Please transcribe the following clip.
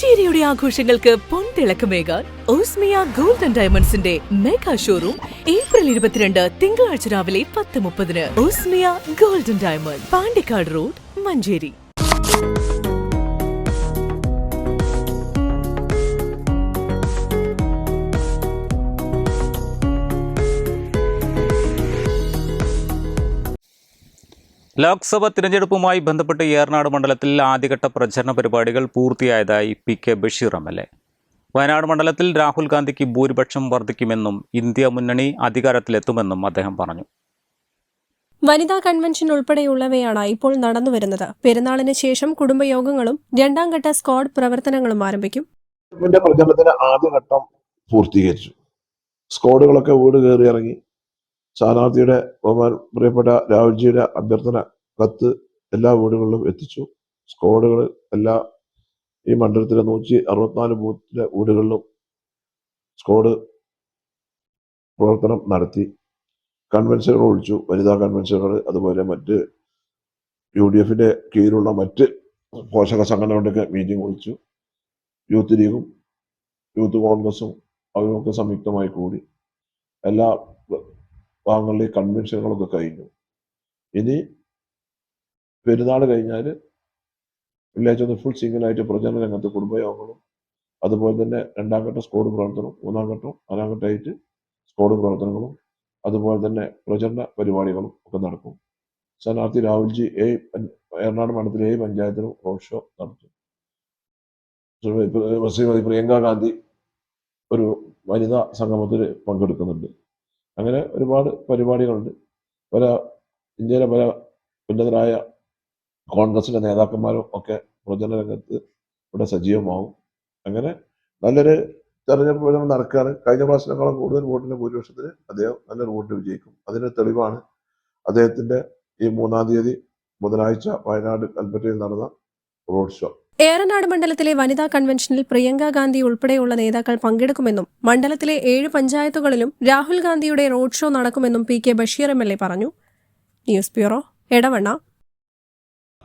പുഞ്ചേരിയുടെ ആഘോഷങ്ങൾക്ക് പൊൻതിളക്കമേകാൻ Osmia golden ഡയമണ്ട്സിന്റെ മെഗാ ഷോറൂം ഏപ്രിൽ ഇരുപത്തിരണ്ട് തിങ്കളാഴ്ച രാവിലെ പത്ത് മുപ്പതിന് Osmia golden diamond Pandikkad road Manjeri. Lok Sabha തിരഞ്ഞെടുപ്പുമായി ബന്ധപ്പെട്ട് ഏറനാട് മണ്ഡലത്തിൽ ആദ്യഘട്ട പ്രചരണ പരിപാടികൾ പൂർത്തിയായതായി P K Basheer M L A. Wayanad മണ്ഡലത്തിൽ രാഹുൽ ഗാന്ധിക്ക് ഭൂരിപക്ഷം വർദ്ധിക്കുമെന്നും ഇന്ത്യ മുന്നണി അധികാരത്തിലെത്തുമെന്നും അദ്ദേഹം പറഞ്ഞു. വനിതാ കൺവെൻഷൻ ഉൾപ്പെടെയുള്ളവയാണ് ഇപ്പോൾ നടന്നുവരുന്നത്. പെരുന്നാളിന് ശേഷം കുടുംബയോഗങ്ങളും രണ്ടാം ഘട്ട സ്ക്വാഡ് പ്രവർത്തനങ്ങളും ആരംഭിക്കും. പ്രചരണത്തിന്റെ ആദ്യഘട്ടം പൂർത്തീകരിച്ചു. സ്ക്വാഡുകളൊക്കെ വീട് കയറി ഇറങ്ങി. സ്ഥാനാർത്ഥിയുടെ ബഹുമാൻ പ്രിയപ്പെട്ട രാഹുൽജിയുടെ അഭ്യർത്ഥന കത്ത് എല്ലാ വീടുകളിലും എത്തിച്ചു. സ്ക്വാഡുകൾ എല്ലാ ഈ മണ്ഡലത്തിലെ നൂറ്റി അറുപത്തിനാല് ബൂത്തിലെ വീടുകളിലും സ്ക്വാഡ് പ്രവർത്തനം നടത്തി. കൺവെൻഷനുകൾ വിളിച്ചു വനിതാ കൺവെൻഷനുകൾ അതുപോലെ മറ്റ് യു ഡി എഫിന്റെ കീഴിലുള്ള മറ്റ് പോഷക സംഘടനകളുടെയൊക്കെ മീറ്റിംഗ് വിളിച്ചു യൂത്ത് ലീഗും യൂത്ത് കോൺഗ്രസും അവരുമൊക്കെ സംയുക്തമായി കൂടി എല്ലാ ഭാഗങ്ങളിലെയും കൺവെൻഷനുകളൊക്കെ കഴിഞ്ഞു. ഇനി പെരുന്നാൾ കഴിഞ്ഞാൽ വെള്ളിയാഴ്ച ഒന്ന് ഫുൾ സിംഗിളായിട്ട് പ്രചരണ രംഗത്ത് കുടുംബയോഗങ്ങളും അതുപോലെ തന്നെ രണ്ടാം ഘട്ട സ്കോഡ് പ്രവർത്തനം മൂന്നാം ഘട്ടം നാലാം ഘട്ടമായിട്ട് സ്കോഡ് പ്രവർത്തനങ്ങളും അതുപോലെ തന്നെ പ്രചരണ പരിപാടികളും ഒക്കെ നടക്കും. സ്ഥാനാർത്ഥി രാഹുൽജി എ എറണാകുളം മണ്ഡലത്തിലെ ഏ പഞ്ചായത്തിലും റോഡ് ഷോ നടത്തും. ശ്രീമതി പ്രിയങ്ക ഗാന്ധി ഒരു വനിതാ സംഗമത്തിൽ പങ്കെടുക്കുന്നുണ്ട്. അങ്ങനെ ഒരുപാട് പരിപാടികളുണ്ട്. പല ഇന്ത്യയിലെ പല ഉന്നതരായ കോൺഗ്രസിന്റെ നേതാക്കന്മാരും ഒക്കെ പ്രചരണ രംഗത്ത് ഇവിടെ സജീവമാവും. അങ്ങനെ നല്ലൊരു തെരഞ്ഞെടുപ്പ് പ്രചരണം നടക്കുകയാണ് കഴിഞ്ഞ പ്രാവശ്യങ്ങളെ കൂടുതൽ വോട്ടിന് ഭൂരിപക്ഷത്തിന് അദ്ദേഹം നല്ലൊരു വോട്ട് വിജയിക്കും. അതിന് തെളിവാണ് അദ്ദേഹത്തിന്റെ ഈ മൂന്നാം തീയതി ബുധനാഴ്ച വയനാട് കൽപ്പറ്റയിൽ നടന്ന റോഡ് ഷോ. ഏറനാട് മണ്ഡലത്തിലെ വനിതാ കൺവെൻഷനിൽ പ്രിയങ്ക ഗാന്ധി ഉൾപ്പെടെയുള്ള നേതാക്കൾ പങ്കെടുക്കുമെന്നും മണ്ഡലത്തിലെ ഏഴ് പഞ്ചായത്തുകളിലും രാഹുൽ ഗാന്ധിയുടെ റോഡ് ഷോ നടക്കുമെന്നും P K Basheer M L A പറഞ്ഞു. News bureau Edavanna.